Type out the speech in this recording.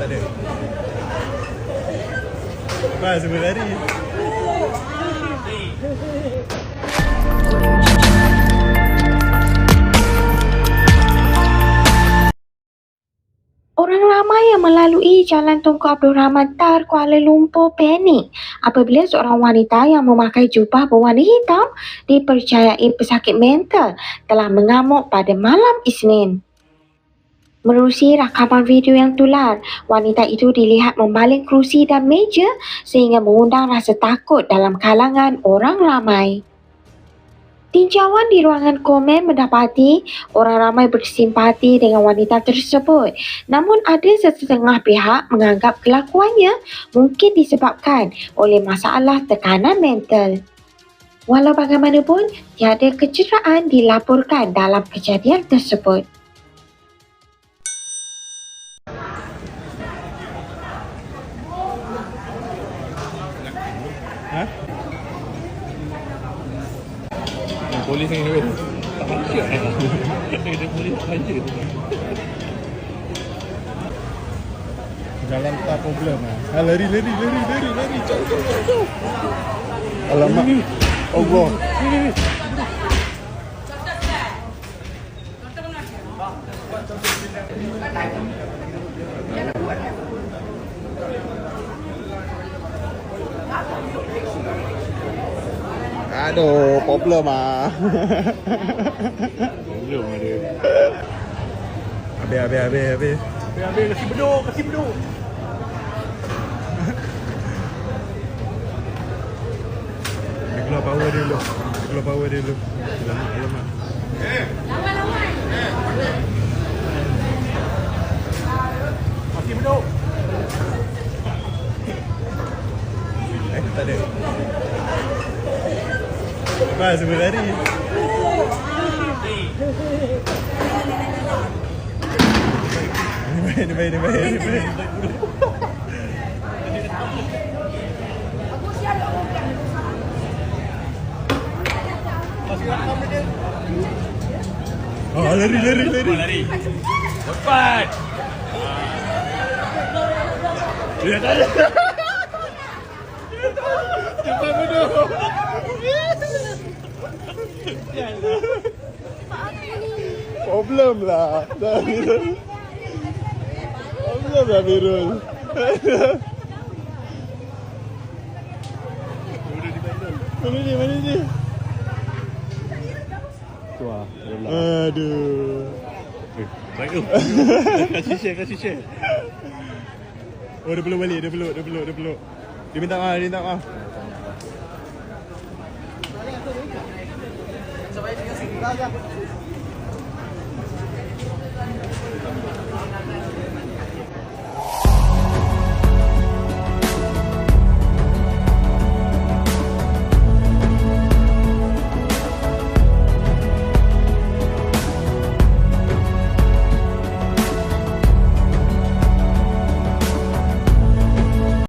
tak ada. Mas, semua lari. Orang ramai yang melalui Jalan Tunku Abdul Rahman Tar, Kuala Lumpur panik apabila seorang wanita yang memakai jubah berwarna hitam dipercayai pesakit mental telah mengamuk pada malam Isnin. Menerusi rakaman video yang tular, wanita itu dilihat membaling kerusi dan meja sehingga mengundang rasa takut dalam kalangan orang ramai. Tinjauan di ruangan komen mendapati orang ramai bersimpati dengan wanita tersebut. Namun ada setengah pihak menganggap kelakuannya mungkin disebabkan oleh masalah tekanan mental. Walau bagaimanapun, tiada kecederaan dilaporkan dalam kejadian tersebut. Polis ni weh. Tak macam Dia polis saja. Jalan tak problem ah. Ha, lari lari lari lari lari. Jauh jauh jauh. jauh. Alamak. Allah. Ni ni ni. Aduh, problem ah. Problem ada. Habis, habis, habis, habis. Habis, habis. Kasih beduk, kasih beduk. Dia keluar power dia dulu. Dia keluar power dia dulu. Alamak, alamak. Kasih beduk. Eh, tak ada. Mas, semua lari. Ini baik, ini baik, ini baik, ini baik. Oh, lari, lari, lari. lari. Cepat. Dia tak ada. Cepat beduk. Problem lah. Problem lah Birul. Mana ni, mana ni? Tu ah. Aduh. Baik tu. Kasih share, kasih share. Oh, dia peluk balik, dia peluk, dia peluk, dia peluk. Dia minta maaf, dia minta maaf. Obrigado.